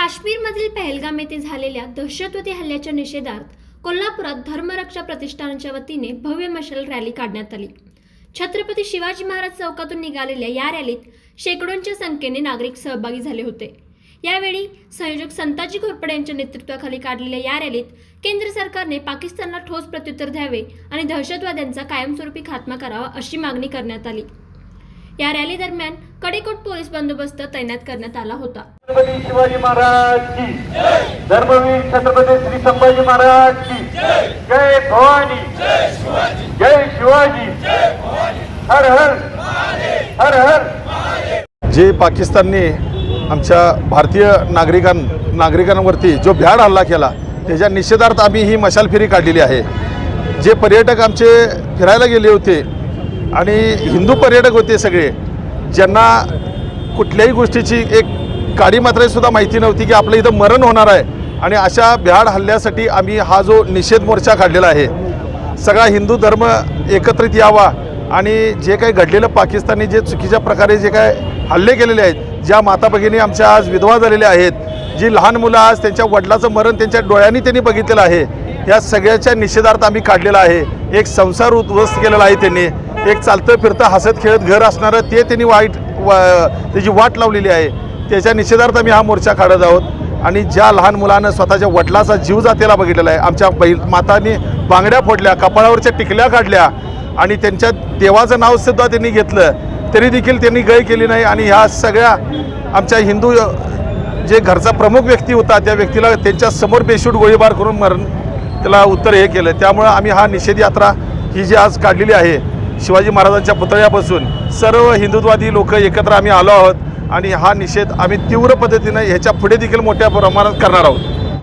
काश्मीरमधील पहलगाम येथे झालेल्या दहशतवादी हल्ल्याच्या निषेधार्थ कोल्हापुरात धर्मरक्षा प्रतिष्ठानच्या वतीने भव्य मशाल रॅली काढण्यात आली. छत्रपती शिवाजी महाराज चौकातून निघालेल्या या रॅलीत शेकडोंच्या संख्येने नागरिक सहभागी झाले होते. यावेळी संयोजक संताजी घोरपडे यांच्या नेतृत्वाखाली काढलेल्या या रॅलीत केंद्र सरकारने पाकिस्तानला ठोस प्रत्युत्तर द्यावे आणि दहशतवाद्यांचा कायमस्वरूपी खात्मा करावा अशी मागणी करण्यात आली. या रॅली दरम्यान कडेकोट पोलीस बंदोबस्त तैनात करण्यात आला होता. छत्रपती शिवाजी महाराज की धर्मवीर छत्रपती श्री संभाजी महाराज की जय भवानी जय शिवाजी हर हर हर हर. जे पाकिस्तानने आमच्या भारतीय नागरिकां नागरिकांवरती जो भ्याड हल्ला केला त्याच्या निषेधार्थ आम्ही ही मशाल फेरी काढलेली आहे. जे पर्यटक आमचे फिरायला गेले होते आणि हिंदू पर्यटक होते सगळे ज्यांना कुठल्याही गोष्टीची एक काडी मात्रासुद्धा माहिती नव्हती की आपलं इथं मरण होणार आहे. आणि अशा भ्याड हल्ल्यासाठी आम्ही हा जो निषेध मोर्चा काढलेला आहे सगळा हिंदू धर्म एकत्रित यावा आणि जे काही घडलेलं पाकिस्तानी जे चुकीच्या प्रकारे जे काय हल्ले केलेले आहेत ज्या माता भगिनी आमच्या आज विधवा झालेल्या आहेत जी लहान मुलं आज त्यांच्या वडिलाचं मरण त्यांच्या डोळ्यांनी त्यांनी बघितलेलं आहे या सगळ्याच्या निषेधार्थ आम्ही काढलेला आहे. एक संसार उद्ध्वस्त केलेला आहे त्यांनी. एक चालतं फिरतं हसत खेळत घर असणारं ते त्यांनी वाईट वा त्याची वाट लावलेली आहे त्याच्या निषेधार्थ आम्ही हा मोर्चा काढत आहोत. आणि ज्या लहान मुलानं स्वतःच्या वडिलाचा जीव जातेला बघितलेला आहे आमच्या बैल मातांनी बांगड्या फोडल्या कपाळावरच्या टिकल्या काढल्या आणि त्यांच्या देवाचं नावसुद्धा त्यांनी घेतलं तरी देखील त्यांनी गय केली नाही. आणि ह्या सगळ्या आमच्या हिंदू जे घरचा प्रमुख व्यक्ती होता त्या व्यक्तीला त्यांच्यासमोर बेशूट गोळीबार करून मरण त्याला उत्तर हे केलं. त्यामुळं आम्ही हा निषेध यात्रा ही जी आज काढलेली आहे शिवाजी महाराजांच्या पुतळ्यापासून सर्व हिंदुत्वादी लोक एकत्र आम्ही आलो आहोत आणि हा निषेध आम्ही तीव्र पद्धतीनं ह्याच्या पुढे देखील मोठ्या प्रमाणात करणार आहोत.